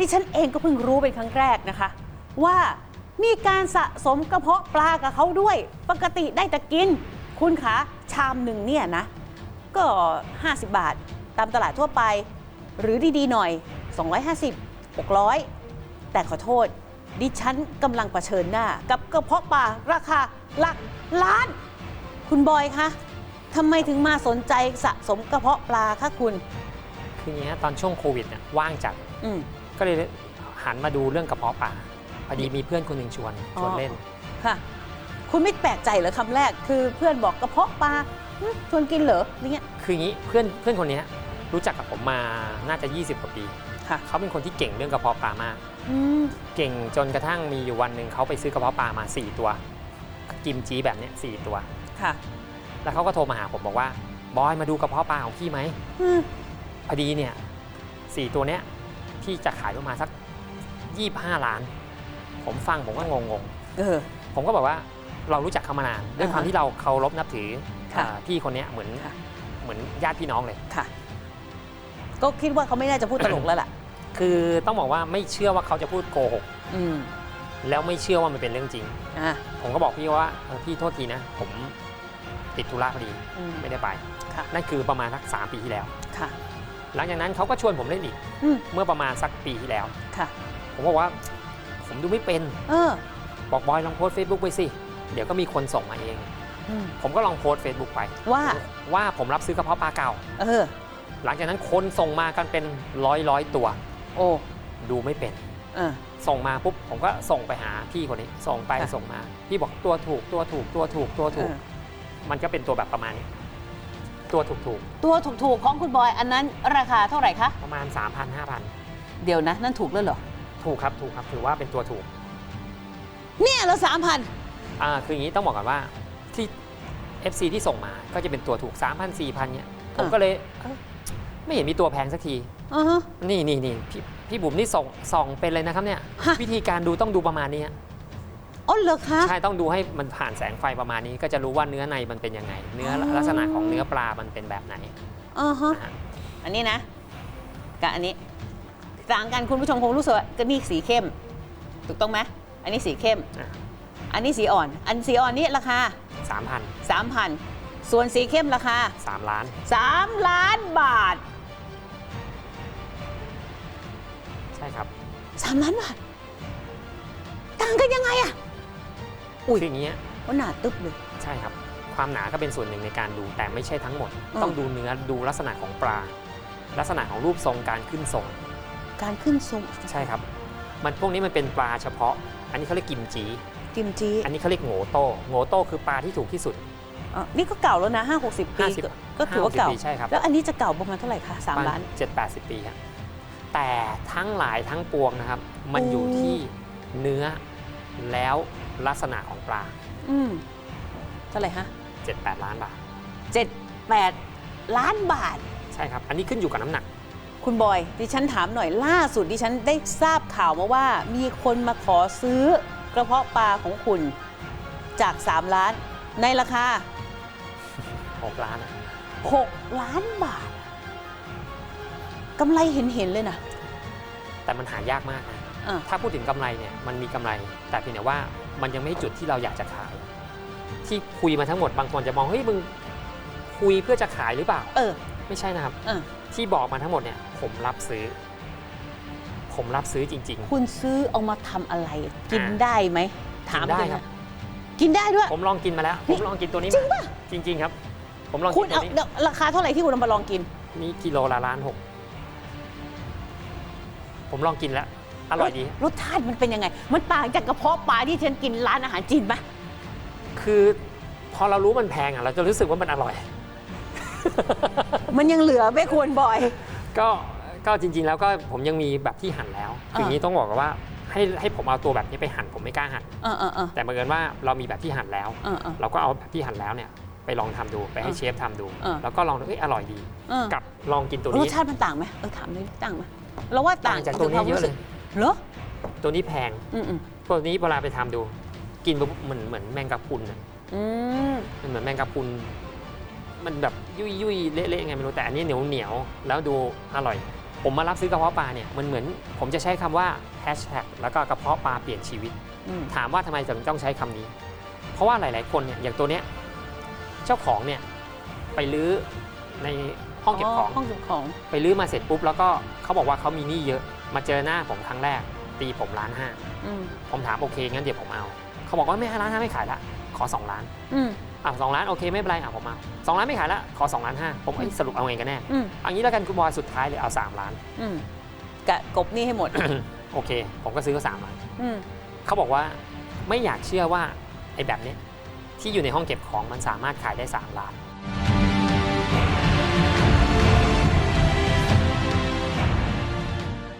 ดิฉันเองก็เพิ่งรู้เป็นครั้งแรกนะคะ ว่ามีการสะสมกระเพาะปลากับเขาด้วย ปกติได้แต่กิน คุณคะชามหนึ่งเนี่ยนะ ก็ 50 บาทตามตลาดทั่วไป หรือดีๆหน่อย 250 600 แต่ขอโทษ ดิฉันกำลังเผชิญหน้า กับกระเพาะปลาราคาหลักล้าน คุณบอยคะทำไมถึงมาสนใจสะสมกระเพาะปลาคะคุณ คืออย่างนี้ฮะตอนช่วงโควิดเนี่ยว่างจัด อืม ก็เลยหันมาดูเรื่องกระเพาะปลาพอดีมีเพื่อนคนหนึ่งชวนชวนเล่น ค่ะ คุณไม่แปลกใจเหรอคำแรก คือเพื่อนบอกกระเพาะปลาหึชวนกินเหรออะไรเงี้ย คืออย่างนี้เพื่อนเพื่อนคนเนี้ยรู้จักกับผมมาน่าจะ 20 กว่าปี ค่ะ เขาเป็นคนที่เก่งเรื่องกระเพาะปลามาก อืม เก่งจนกระทั่งมีอยู่วันหนึ่งเขาไปซื้อกระเพาะปลามา 4 ตัว กิมจีแบบเนี้ยสตัว ค่ะแล้วเขาก็โทรมาหาผมบอกว่าบอยมาดูกระเพาะปลาของพี่ไหม อืมพอดีเนี่ยสี่ตัวเนี้ย พี่จะขายประมาณสัก 25 ล้าน ผมฟังผมก็งงเออ ๆผมก็บอกว่าเรารู้จักเขามานานด้วยความอ่าฮะที่เราเคารพนับถือค่ะอ่าพี่คนเนี้ยเหมือนค่ะ เหมือนญาติพี่น้องเลย ค่ะ ก็คิดว่าเขาไม่น่าจะพูดตลกแล้วล่ะ คือต้องบอกว่าไม่เชื่อว่าเขาจะพูดโกหกอืมแล้วไม่เชื่อว่ามันเป็นเรื่องจริง อะผมก็บอกพี่ว่าเออพี่โทษทีนะ ผมติดธุระพอดีอืม ไม่ได้ไปค่ะ นั่นคือประมาณสักสามปีที่แล้ว ค่ะ หลังจากนั้นเขาก็ชวนผมเล่นอีก อืม เมื่อประมาณสักปีที่แล้ว ค่ะ ผมบอกว่าผมดูไม่เป็น เออบอกบอยลองโพสเฟซบุ๊กไปสิ เดี๋ยวก็มีคนส่งมาเอง อืมผมก็ลองโพสเฟซบุ๊กไปว่า ว่าผมรับซื้อกระเพาะปลาเก่า เออ หลังจากนั้นคนส่งมากันเป็นร้อยร้อยตัว โอ้ดูไม่เป็น เออ ส่งมาปุ๊บผมก็ส่งไปหาพี่คนนี้ ส่งไปค่ะ ส่งมา พี่บอกตัวถูกตัวถูกตัวถูกตัวถูก เออมันก็เป็นตัวแบบประมาณนี้ ตัวถูกถูกตัวถูกๆของคุณบอยอันนั้นราคาเท่าไหร่คะ ๆ ประมาณ 3,000 5,000 เดี๋ยวนะ นั่นถูกแล้วเหรอ ถูกครับถูกครับถือว่าเป็นตัวถูกเนี่ยเหราสามพันอ่าคืออย่างนี้ต้องบอกก่อนว่าที่ FC ที่ส่งมาก็จะเป็นตัวถูก 3,000 4,000เนี่ยผมก็เลยเอ้าไม่เห็นมีตัวแพงสักที อ่าฮะ นี่นี่นี่พี่พี่บุ๋มนี่ส่องส่องเป็นเลยนะครับเนี่ย ฮะ วิธีการดูต้องดูประมาณนี้ฮะ อ๋อเหรอคะใช่ต้องดูให้มันผ่านแสงไฟประมาณนี้ ก็จะรู้ว่าเนื้อในมันเป็นยังไง เนื้อออลักษณะของเนื้อปลามันเป็นแบบไหนอ่าฮะนะฮะอันนี้นะ กับอันนี้ต่างกันคุณผู้ชมคงรู้สึกว่าก็นี่สีเข้ม ถูกต้องไหมอันนี้สีเข้ม อะอันนี้สีอ่อน อันสีอ่อนนี้ราคา สามพัน3,000 ส่วนสีเข้มราคา สามล้าน 3 ล้านบาท ใช่ครับ 3 ล้านบาท ต่างกันยังไงอะ อุ๊ย คืออย่างเงี้ยว่าหนาตึ๊บเลย ใช่ครับ ความหนาก็เป็นส่วนหนึ่งในการดูแต่ไม่ใช่ทั้งหมด อืม ต้องดูเนื้อดูลักษณะของปลา ลักษณะของรูปทรงการขึ้นทรง การขึ้นทรงใช่ครับ มันพวกนี้มันเป็นปลาเฉพาะ อันนี้เขาเรียกกิมจี กิมจีอันนี้เขาเรียกโงโต้โงโต้คือปลาที่ถูกที่สุด อะนี่ก็เก่าแล้วนะ5 60 ปี50 ก็ก็ถือว่าเก่า 50ปีใช่ครับแล้วอันนี้จะเก่าประมาณเท่าไหร่คะ3ล้าน เจ็ดแปดสิบปีครับแต่ทั้งหลายทั้งปวงนะครับ มันอยู่โอ้ที่เนื้อแล้ว ลักษณะของปลา อืมเท่าไหร่ฮะ7-8 ล้านบาท7 8ล้านบาท ใช่ครับ อันนี้ขึ้นอยู่กับน้ำหนัก คุณบอย ดิฉันถามหน่อยล่าสุดดิฉันได้ทราบข่าวมาว่า มีคนมาขอซื้อกระเพาะปลาของคุณจาก 3 ล้าน ในราคา 6 ล้านอะ6 ล้านบาทกำไรเห็นเห็นๆเลยนะ แต่มันหายากมากนะอะ ถ้าพูดถึงกำไรเนี่ยมันมีกำไร แต่เพียงแต่ว่ามันยังไม่ใช่จุดที่เราอยากจะขาย ที่คุยมาทั้งหมดบางคนจะมองเฮ้ยมึงคุยเพื่อจะขายหรือเปล่า เออ ไม่ใช่นะครับเออที่บอกมาทั้งหมดเนี่ย ผมรับซื้อ ผมรับซื้อจริงคุณซื้อเอามาทำอะไร กินอ่าได้ไหมถามกินได้เลยครันะบกินได้ด้วยๆผมลองกินมาแล้วนี่ผมลองกินตัวนี้จริงมาจริง ๆ ครับ ผมลองคุกิณนตัเอาวนี้เดี๋ยวราคาเท่าไหร่ที่คุณเอามาลองกิน นี่กิโลละล้านหกผมลองกินแล้ว อร่อยดี รสชาติมันเป็นยังไง มันต่างจากกระเพาะปลาที่ฉันกินร้านอาหารจีนไหมคือพอเรารู้มันแพงอะเราจะรู้สึกว่ามันอร่อย มันยังเหลือไม่ควรบ่อย ก็ก็จริง ๆ แล้วก็ผมยังมีแบบที่หั่นแล้วคืออย่างนี้ต้องบอกกันว่าให้ให้ผมเอาตัวแบบนี้ไปหั่นผมไม่กล้าหั่นเออเออเออ แต่บังเอิญว่าเรามีแบบที่หั่นแล้ว เออเออ เราก็เอาแบบที่หั่นแล้วเนี่ยไปลองทำดูไปให้เออเชฟทำดู เออแล้วก็ลองดูเอ้ยอร่อยดี เออ กับลองกินตัวรนี้สชาติมันต่างไหมเออถามเลยต่างไหมเราว่าต่าต่างงจากตัวนี้เยอะเลย เหรอ ตัวนี้แพง อืมอืมตัวนี้เวลาไปทำดู กินปุ๊บเหมือนเหมือนแมงกะพรุนอะอืมมันเหมือนแมงกะพรุน มันแบบยุ่ยยุ่ยๆเละๆไงไม่รู้แต่อันนี้เหนียวเหนียวๆแล้วดูอร่อย ผมมารับซื้อกระเพาะปลาเนี่ยมันเหมือน ผมจะใช้คำว่าแฮชแท็กแล้วก็กระเพาะปลาเปลี่ยนชีวิต อืมถามว่าทำไมถึงต้องใช้คำนี้ เพราะว่าหลาย ๆ คนเนี่ยอย่างตัวเนี้ยเจ้าของเนี่ยไปลื้อใน ห้องเก็บของ ห้องเก็บของ ไปลื้อมาเสร็จปุ๊บแล้วก็เขาบอกว่าเขามีหนี้เยอะ มาเจอหน้าผมครั้งแรก ตีผมล้านห้าอืมผมถามโอเคงั้นเดี๋ยวผมเอา เขาบอกว่าไม่ล้านห้าไม่ขายละขอ2ล้านอืมอะสองล้านโอเคไม่เป็นไรอะผมเอาสองล้านไม่ขายละขอ2ล้านห้าผมเอ้ยสรุปเอาไงกันแน่อืมเอันนี้แล้วกันคุณบอยสุดท้ายเลยเอา3ล้าน อืมกะกบหนี่ให้หมด โอเค ผมก็ซื้อก็สามล้าน อืมเขาบอกว่าไม่อยากเชื่อว่าไอ้แบบเนี้ยที่อยู่ในห้องเก็บของมันสามารถขายได้ 3 ล้าน